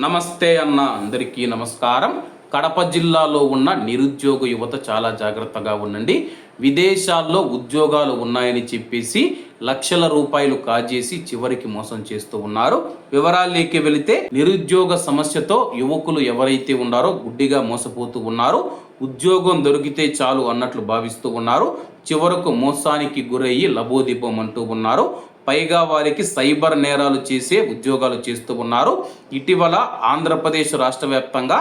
నమస్తే అన్న అందరికీ నమస్కారం. కడప జిల్లాలో ఉన్న నిరుద్యోగ యువత చాలా జాగ్రత్తగా ఉండండి. విదేశాల్లో ఉద్యోగాలు ఉన్నాయని చెప్పేసి లక్షల రూపాయలు కాజేసి చివరికి మోసం చేస్తూ ఉన్నారు. వివరాల్లోకి వెళితే నిరుద్యోగ సమస్యతో యువకులు ఎవరైతే ఉన్నారో గుడ్డిగా మోసపోతూ ఉన్నారు. ఉద్యోగం దొరికితే చాలు అన్నట్లు భావిస్తూ ఉన్నారు. చివరకు మోసానికి గురయ్యి లబోదీపం అంటూ ఉన్నారు. పైగా వారికి సైబర్ నేరాలు చేసే ఉద్యోగాలు చేస్తూ ఉన్నారు. ఇటీవల ఆంధ్రప్రదేశ్ రాష్ట్ర వ్యాప్తంగా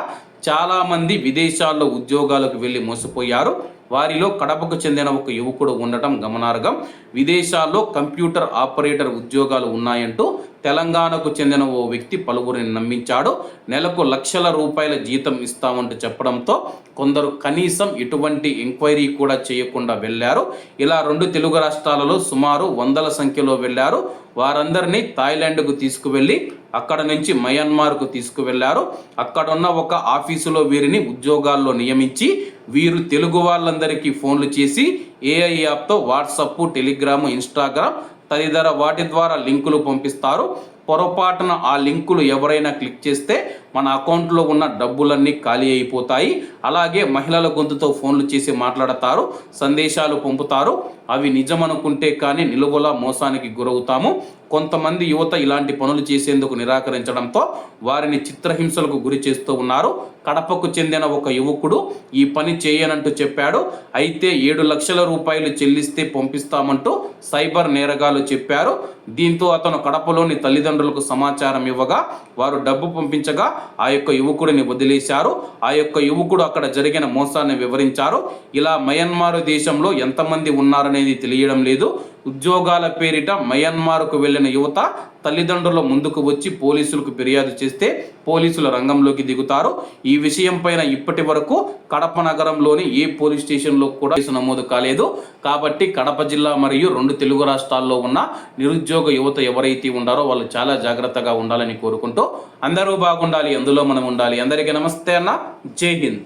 చాలామంది విదేశాల్లో ఉద్యోగాలకు వెళ్ళి మోసపోయారు. వారిలో కడపకు చెందిన ఒక యువకుడు ఉండటం గమనార్హం. విదేశాల్లో కంప్యూటర్ ఆపరేటర్ ఉద్యోగాలు ఉన్నాయంటూ తెలంగాణకు చెందిన ఓ వ్యక్తి పలువురిని నమ్మించాడు. నెలకు లక్షల రూపాయల జీతం ఇస్తామంటూ చెప్పడంతో కొందరు కనీసం ఎటువంటి ఎంక్వైరీ కూడా చేయకుండా వెళ్ళారు. ఇలా రెండు తెలుగు రాష్ట్రాలలో సుమారు వందల సంఖ్యలో వెళ్ళారు. వారందరినీ థాయిలాండ్కు తీసుకువెళ్ళి అక్కడ నుంచి మయన్మార్కు తీసుకువెళ్ళారు అక్కడున్న ఒక ఆఫీస్ ఆఫీసులో వీరిని ఉద్యోగాల్లో నియమించి వీరు తెలుగు వాళ్ళందరికీ ఫోన్లు చేసి ఏఐ యాప్తో వాట్సప్ టెలిగ్రామ్ ఇన్స్టాగ్రామ్ తదితర వాటి ద్వారా లింకులు పంపిస్తారు. పొరపాటున ఆ లింకులు ఎవరైనా క్లిక్ చేస్తే మన అకౌంట్లో ఉన్న డబ్బులన్నీ ఖాళీ అయిపోతాయి. అలాగే మహిళల గొంతుతో ఫోన్లు చేసి మాట్లాడతారు సందేశాలు పంపుతారు. అవి నిజమనుకుంటే కానీ నిలువల మోసానికి గురవుతాము. కొంతమంది యువత ఇలాంటి పనులు చేసేందుకు నిరాకరించడంతో వారిని చిత్రహింసలకు గురి చేస్తూ ఉన్నారు. కడపకు చెందిన ఒక యువకుడు ఈ పని చేయనంటూ చెప్పాడు. అయితే ఏడు లక్షల రూపాయలు చెల్లిస్తే పంపిస్తామంటూ సైబర్ నేరగాలు చెప్పారు. దీంతో అతను కడపలోని తల్లిదండ్రులకు సమాచారం ఇవ్వగా వారు డబ్బు పంపించగా ఆ యొక్క యువకుడిని వదిలేశారు. ఆ యొక్క యువకుడు అక్కడ జరిగిన మోసాన్ని వివరించారు. ఇలా మయన్మార్ దేశంలో ఎంతమంది ఉన్నారనేది తెలియడం లేదు. ఉద్యోగాల పేరిట మయన్మార్కు వెళ్ళిన యువత తల్లిదండ్రుల ముందుకు వచ్చి పోలీసులకు ఫిర్యాదు చేస్తే పోలీసుల రంగంలోకి దిగుతారు. ఈ విషయం పైన ఇప్పటి వరకు కడప నగరంలోని ఏ పోలీస్ స్టేషన్లో కూడా కేసు నమోదు కాలేదు. కాబట్టి కడప జిల్లా మరియు రెండు తెలుగు రాష్ట్రాల్లో ఉన్న నిరుద్యోగ యువత ఎవరైతే ఉండారో వాళ్ళు చాలా జాగ్రత్తగా ఉండాలని కోరుకుంటూ అందరూ బాగుండాలి అందులో మనం ఉండాలి. అందరికీ నమస్తే అన్న. జై హింద్.